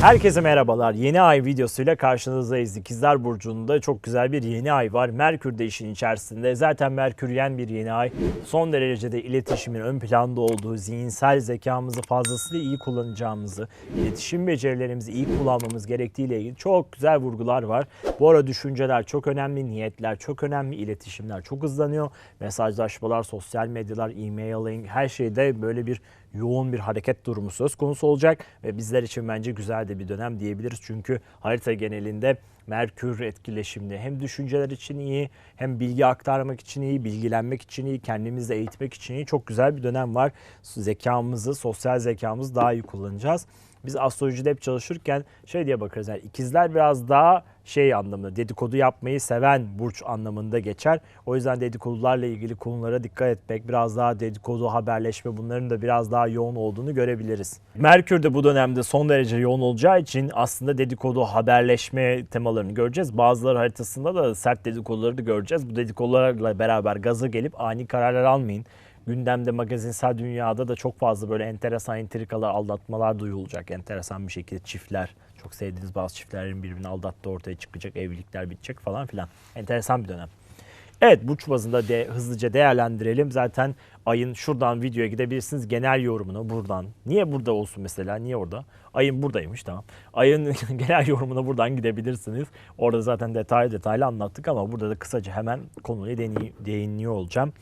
Herkese merhabalar. Yeni ay videosuyla karşınızdayız. İkizler Burcu'nda çok güzel bir yeni ay var. Merkür de işin içerisinde. Zaten Merküryen bir yeni ay. Son derecede iletişimin ön planda olduğu, zihinsel zekamızı fazlasıyla iyi kullanacağımızı, iletişim becerilerimizi iyi kullanmamız gerektiğiyle ilgili çok güzel vurgular var. Bu ara düşünceler çok önemli, niyetler çok önemli, iletişimler çok hızlanıyor. Mesajlaşmalar, sosyal medyalar, e-mailing her şeyde böyle bir yoğun bir hareket durumu söz konusu olacak ve bizler için bence güzel de bir dönem diyebiliriz. Çünkü harita genelinde Merkür etkileşimli hem düşünceler için iyi hem bilgi aktarmak için iyi, bilgilenmek için iyi, kendimizi eğitmek için iyi çok güzel bir dönem var. Zekamızı, sosyal zekamızı daha iyi kullanacağız. Biz astrolojide hep çalışırken şey diye bakarız yani ikizler biraz daha şey anlamında dedikodu yapmayı seven burç anlamında geçer. O yüzden dedikodularla ilgili konulara dikkat etmek, biraz daha dedikodu, haberleşme bunların da biraz daha yoğun olduğunu görebiliriz. Merkür de bu dönemde son derece yoğun olacağı için aslında dedikodu, haberleşme temalarını göreceğiz. Bazıları haritasında da sert dedikoduları da göreceğiz. Bu dedikodularla beraber gaza gelip ani kararlar almayın gündemde magazinsel dünyada da çok fazla böyle enteresan entrikalar, aldatmalar duyulacak. Enteresan bir şekilde çiftler, çok sevdiğiniz bazı çiftlerin birbirini aldattığı ortaya çıkacak, evlilikler bitecek falan filan. Enteresan bir dönem. Evet burç bazında de, hızlıca değerlendirelim. Zaten ayın şuradan videoya gidebilirsiniz. Genel yorumunu buradan. Niye burada olsun mesela? Niye orada? Ayın buradaymış tamam. Ayın genel yorumuna buradan gidebilirsiniz. Orada zaten detaylı detaylı anlattık ama burada da kısaca hemen konuya değini- değiniyor olacağım.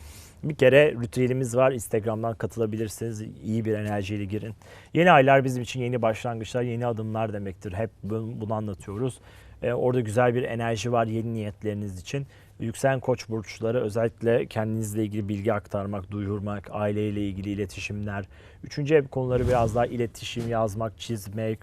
Bir kere ritüelimiz var. Instagram'dan katılabilirsiniz. İyi bir enerjiyle girin. Yeni aylar bizim için yeni başlangıçlar, yeni adımlar demektir. Hep bu- bunu anlatıyoruz. Ee, orada güzel bir enerji var yeni niyetleriniz için. Yükselen koç burçları özellikle kendinizle ilgili bilgi aktarmak, duyurmak, aileyle ilgili iletişimler. Üçüncü ev konuları biraz daha iletişim, yazmak, çizmek,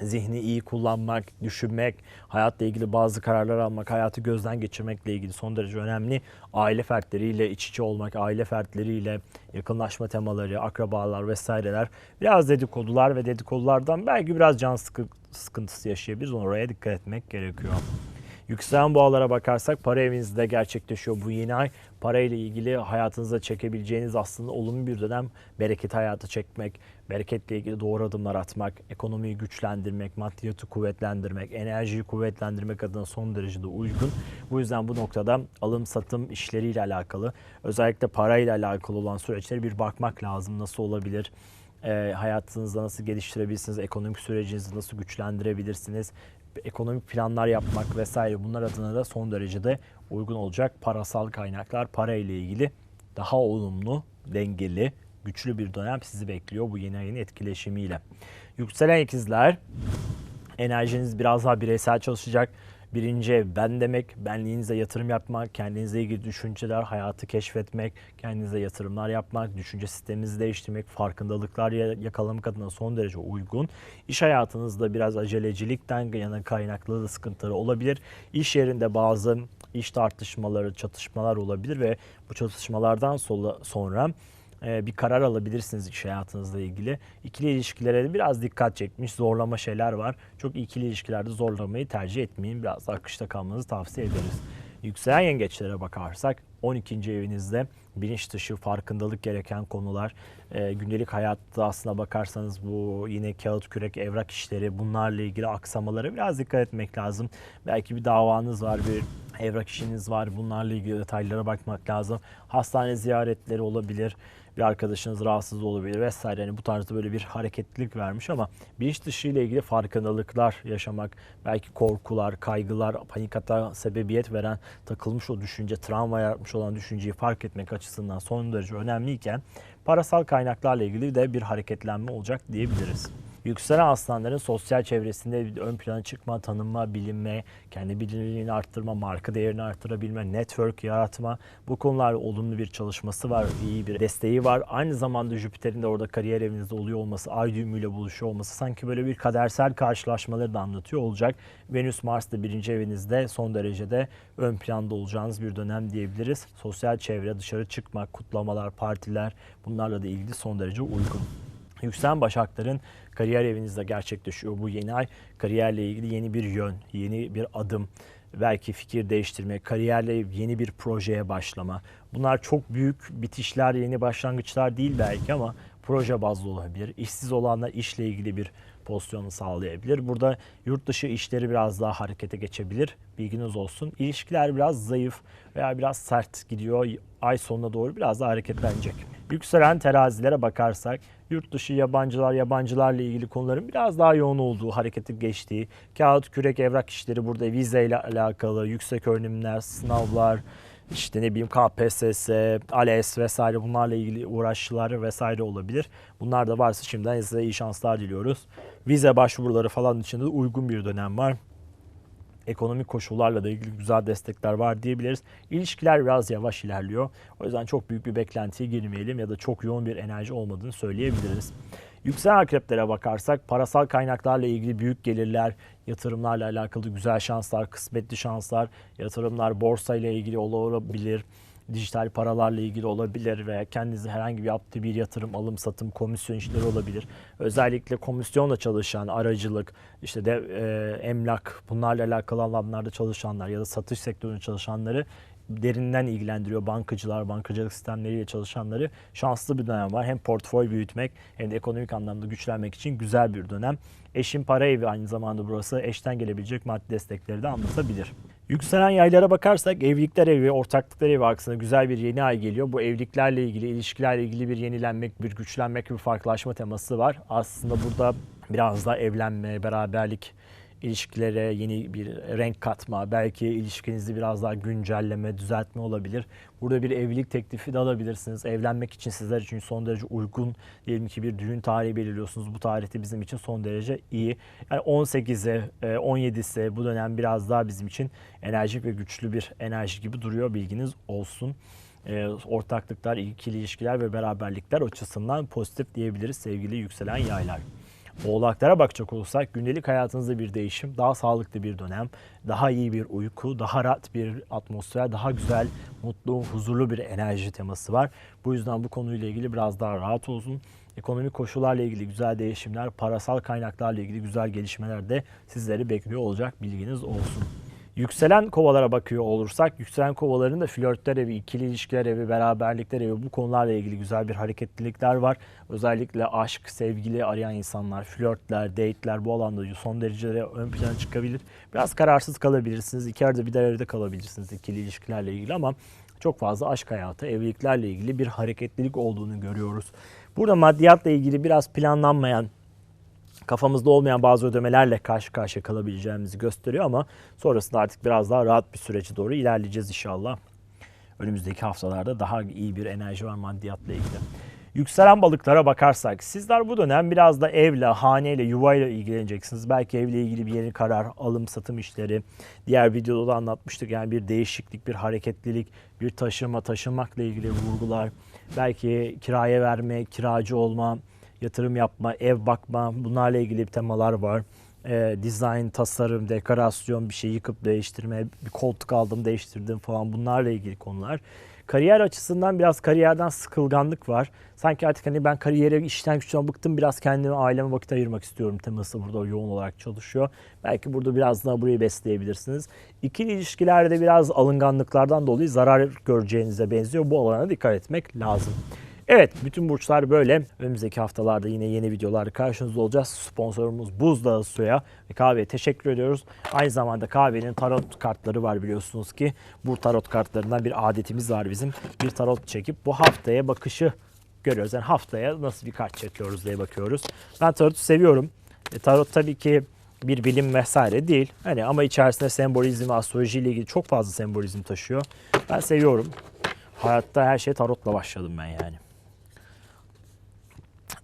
zihni iyi kullanmak, düşünmek, hayatla ilgili bazı kararlar almak, hayatı gözden geçirmekle ilgili son derece önemli. Aile fertleriyle iç içe olmak, aile fertleriyle yakınlaşma temaları, akrabalar vesaireler. Biraz dedikodular ve dedikodulardan belki biraz can sıkı- sıkıntısı yaşayabiliriz. Oraya dikkat etmek gerekiyor. Yükselen boğalara bakarsak para evinizde gerçekleşiyor bu yeni ay. Para ile ilgili hayatınıza çekebileceğiniz aslında olumlu bir dönem. Bereket hayatı çekmek, bereketle ilgili doğru adımlar atmak, ekonomiyi güçlendirmek, maddiyatı kuvvetlendirmek, enerjiyi kuvvetlendirmek adına son derecede uygun. Bu yüzden bu noktada alım satım işleriyle alakalı özellikle parayla alakalı olan süreçlere bir bakmak lazım. Nasıl olabilir? e, hayatınızda nasıl geliştirebilirsiniz, ekonomik sürecinizi nasıl güçlendirebilirsiniz, ekonomik planlar yapmak vesaire bunlar adına da son derecede uygun olacak parasal kaynaklar para ile ilgili daha olumlu, dengeli, güçlü bir dönem sizi bekliyor bu yeni ayın etkileşimiyle. Yükselen ikizler enerjiniz biraz daha bireysel çalışacak. Birinci ev ben demek, benliğinize yatırım yapmak, kendinize ilgili düşünceler, hayatı keşfetmek, kendinize yatırımlar yapmak, düşünce sisteminizi değiştirmek, farkındalıklar ya- yakalamak adına son derece uygun. İş hayatınızda biraz acelecilikten yana kaynaklı da sıkıntıları olabilir. İş yerinde bazı iş tartışmaları, çatışmalar olabilir ve bu çatışmalardan sonra bir karar alabilirsiniz iş hayatınızla ilgili. İkili ilişkilere de biraz dikkat çekmiş, zorlama şeyler var. Çok ikili ilişkilerde zorlamayı tercih etmeyin. Biraz da akışta kalmanızı tavsiye ederiz. Yükselen yengeçlere bakarsak 12. evinizde bilinç dışı farkındalık gereken konular, e, gündelik hayatta aslına bakarsanız bu yine kağıt kürek evrak işleri bunlarla ilgili aksamalara biraz dikkat etmek lazım. Belki bir davanız var, bir evrak işiniz var. Bunlarla ilgili detaylara bakmak lazım. Hastane ziyaretleri olabilir. Bir arkadaşınız rahatsız olabilir vesaire. Yani bu tarzda böyle bir hareketlilik vermiş ama bilinç dışı ile ilgili farkındalıklar yaşamak, belki korkular, kaygılar, panik hata sebebiyet veren takılmış o düşünce, travma yaratmış olan düşünceyi fark etmek açısından son derece önemliyken parasal kaynaklarla ilgili de bir hareketlenme olacak diyebiliriz. Yükselen aslanların sosyal çevresinde ön plana çıkma, tanınma, bilinme, kendi bilinirliğini arttırma, marka değerini arttırabilme, network yaratma. Bu konularda olumlu bir çalışması var, iyi bir desteği var. Aynı zamanda Jüpiter'in de orada kariyer evinizde oluyor olması, ay düğümüyle buluşuyor olması sanki böyle bir kadersel karşılaşmaları da anlatıyor olacak. Venüs Mars da birinci evinizde son derecede ön planda olacağınız bir dönem diyebiliriz. Sosyal çevre, dışarı çıkmak, kutlamalar, partiler bunlarla da ilgili son derece uygun. Yükselen Başakların kariyer evinizde gerçekleşiyor bu yeni ay. Kariyerle ilgili yeni bir yön, yeni bir adım, belki fikir değiştirme, kariyerle yeni bir projeye başlama. Bunlar çok büyük bitişler, yeni başlangıçlar değil belki ama proje bazlı olabilir. İşsiz olanlar işle ilgili bir pozisyonu sağlayabilir. Burada yurt dışı işleri biraz daha harekete geçebilir. Bilginiz olsun. İlişkiler biraz zayıf veya biraz sert gidiyor. Ay sonuna doğru biraz daha hareketlenecek. Yükselen terazilere bakarsak yurt dışı yabancılar, yabancılarla ilgili konuların biraz daha yoğun olduğu, hareketi geçtiği, kağıt, kürek, evrak işleri burada vizeyle alakalı, yüksek öğrenimler, sınavlar, işte ne bileyim KPSS, ALES vesaire bunlarla ilgili uğraşlar vesaire olabilir. Bunlar da varsa şimdiden size iyi şanslar diliyoruz. Vize başvuruları falan için de uygun bir dönem var. Ekonomik koşullarla da ilgili güzel destekler var diyebiliriz. İlişkiler biraz yavaş ilerliyor. O yüzden çok büyük bir beklentiye girmeyelim ya da çok yoğun bir enerji olmadığını söyleyebiliriz. Yükselen akreplere bakarsak parasal kaynaklarla ilgili büyük gelirler, yatırımlarla alakalı güzel şanslar, kısmetli şanslar, yatırımlar borsayla ilgili olabilir, dijital paralarla ilgili olabilir veya kendinize herhangi bir yaptığı bir yatırım, alım, satım, komisyon işleri olabilir. Özellikle komisyonla çalışan, aracılık, işte de e, emlak bunlarla alakalı alanlarda çalışanlar ya da satış sektöründe çalışanları derinden ilgilendiriyor. Bankacılar, bankacılık sistemleriyle çalışanları şanslı bir dönem var. Hem portföy büyütmek hem de ekonomik anlamda güçlenmek için güzel bir dönem. Eşin para evi aynı zamanda burası eşten gelebilecek maddi destekleri de anlatabilir. Yükselen yaylara bakarsak evlilikler evi, ortaklıklar evi aksine güzel bir yeni ay geliyor. Bu evliliklerle ilgili, ilişkilerle ilgili bir yenilenmek, bir güçlenmek, bir farklılaşma teması var. Aslında burada biraz daha evlenme, beraberlik, ilişkilere yeni bir renk katma, belki ilişkinizi biraz daha güncelleme, düzeltme olabilir. Burada bir evlilik teklifi de alabilirsiniz. Evlenmek için sizler için son derece uygun. Diyelim ki bir düğün tarihi belirliyorsunuz. Bu tarihte bizim için son derece iyi. Yani 18'e, 17'si bu dönem biraz daha bizim için enerjik ve güçlü bir enerji gibi duruyor. Bilginiz olsun e, ortaklıklar, ikili ilişkiler ve beraberlikler açısından pozitif diyebiliriz sevgili yükselen yaylar. Oğlaklara bakacak olursak gündelik hayatınızda bir değişim, daha sağlıklı bir dönem, daha iyi bir uyku, daha rahat bir atmosfer, daha güzel, mutlu, huzurlu bir enerji teması var. Bu yüzden bu konuyla ilgili biraz daha rahat olsun. Ekonomik koşullarla ilgili güzel değişimler, parasal kaynaklarla ilgili güzel gelişmeler de sizleri bekliyor olacak bilginiz olsun. Yükselen kovalara bakıyor olursak, yükselen kovaların da flörtler evi, ikili ilişkiler evi, beraberlikler evi bu konularla ilgili güzel bir hareketlilikler var. Özellikle aşk, sevgili arayan insanlar, flörtler, date'ler bu alanda son derece ön plana çıkabilir. Biraz kararsız kalabilirsiniz. İki arada bir de evde kalabilirsiniz ikili ilişkilerle ilgili ama çok fazla aşk hayatı, evliliklerle ilgili bir hareketlilik olduğunu görüyoruz. Burada maddiyatla ilgili biraz planlanmayan, kafamızda olmayan bazı ödemelerle karşı karşıya kalabileceğimizi gösteriyor ama sonrasında artık biraz daha rahat bir sürece doğru ilerleyeceğiz inşallah. Önümüzdeki haftalarda daha iyi bir enerji var maddiyatla ilgili. Yükselen balıklara bakarsak sizler bu dönem biraz da evle, haneyle, yuvayla ilgileneceksiniz. Belki evle ilgili bir yeni karar, alım, satım işleri. Diğer videoda da anlatmıştık yani bir değişiklik, bir hareketlilik, bir taşıma, taşınmakla ilgili vurgular. Belki kiraya verme, kiracı olma, yatırım yapma, ev bakma bunlarla ilgili temalar var. E, design, tasarım, dekorasyon bir şey yıkıp değiştirme, bir koltuk aldım değiştirdim falan bunlarla ilgili konular. Kariyer açısından biraz kariyerden sıkılganlık var. Sanki artık hani ben kariyere işten güçten bıktım biraz kendime aileme vakit ayırmak istiyorum teması burada yoğun olarak çalışıyor. Belki burada biraz daha burayı besleyebilirsiniz. İkili ilişkilerde biraz alınganlıklardan dolayı zarar göreceğinize benziyor. Bu alana dikkat etmek lazım. Evet bütün burçlar böyle. Önümüzdeki haftalarda yine yeni videolar karşınızda olacağız. Sponsorumuz Buzdağı Suya ve Kahve'ye teşekkür ediyoruz. Aynı zamanda kahvenin tarot kartları var biliyorsunuz ki. Bu tarot kartlarından bir adetimiz var bizim. Bir tarot çekip bu haftaya bakışı görüyoruz. Yani haftaya nasıl bir kart çekiyoruz diye bakıyoruz. Ben tarotu seviyorum. E, tarot tabii ki bir bilim vesaire değil. Hani ama içerisinde sembolizm, astroloji ile ilgili çok fazla sembolizm taşıyor. Ben seviyorum. Hayatta her şey tarotla başladım ben yani.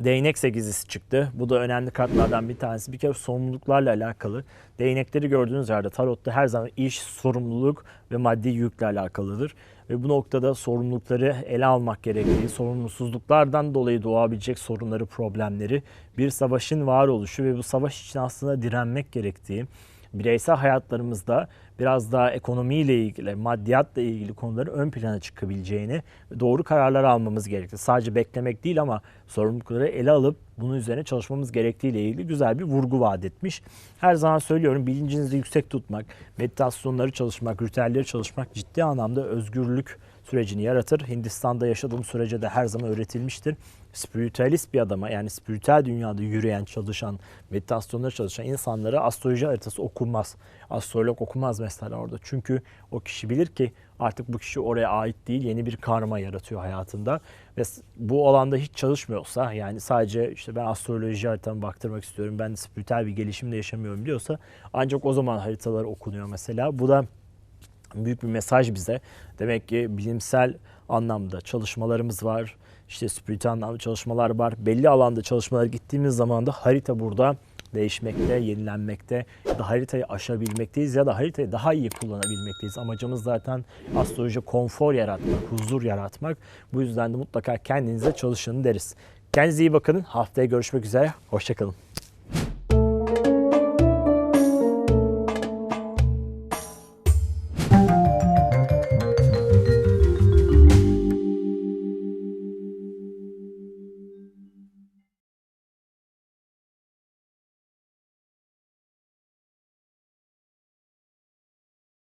Değnek sekizisi çıktı. Bu da önemli kartlardan bir tanesi. Bir kere sorumluluklarla alakalı. Değnekleri gördüğünüz yerde tarotta her zaman iş, sorumluluk ve maddi yükle alakalıdır. Ve bu noktada sorumlulukları ele almak gerektiği, sorumsuzluklardan dolayı doğabilecek sorunları, problemleri, bir savaşın varoluşu ve bu savaş için aslında direnmek gerektiği, bireysel hayatlarımızda biraz daha ekonomiyle ilgili, maddiyatla ilgili konuların ön plana çıkabileceğini, doğru kararlar almamız gerekti. Sadece beklemek değil ama sorumlulukları ele alıp bunun üzerine çalışmamız gerektiğiyle ilgili güzel bir vurgu vaat etmiş. Her zaman söylüyorum bilincinizi yüksek tutmak, meditasyonları çalışmak, ritüelleri çalışmak ciddi anlamda özgürlük sürecini yaratır. Hindistan'da yaşadığım sürece de her zaman öğretilmiştir. Spiritüalist bir adama yani spiritüel dünyada yürüyen, çalışan, meditasyonları çalışan insanlara astroloji haritası okunmaz. Astrolog okumaz mesela orada. Çünkü o kişi bilir ki artık bu kişi oraya ait değil, yeni bir karma yaratıyor hayatında. Ve bu alanda hiç çalışmıyorsa yani sadece işte ben astroloji haritamı baktırmak istiyorum, ben spiritüel bir gelişimde yaşamıyorum diyorsa ancak o zaman haritalar okunuyor mesela. Bu da büyük bir mesaj bize. Demek ki bilimsel anlamda çalışmalarımız var. İşte spiritüel anlamda çalışmalar var. Belli alanda çalışmalara gittiğimiz zaman da harita burada değişmekte, yenilenmekte ya da haritayı aşabilmekteyiz ya da haritayı daha iyi kullanabilmekteyiz. Amacımız zaten astroloji konfor yaratmak, huzur yaratmak. Bu yüzden de mutlaka kendinize çalışın deriz. Kendinize iyi bakın. Haftaya görüşmek üzere. Hoşçakalın.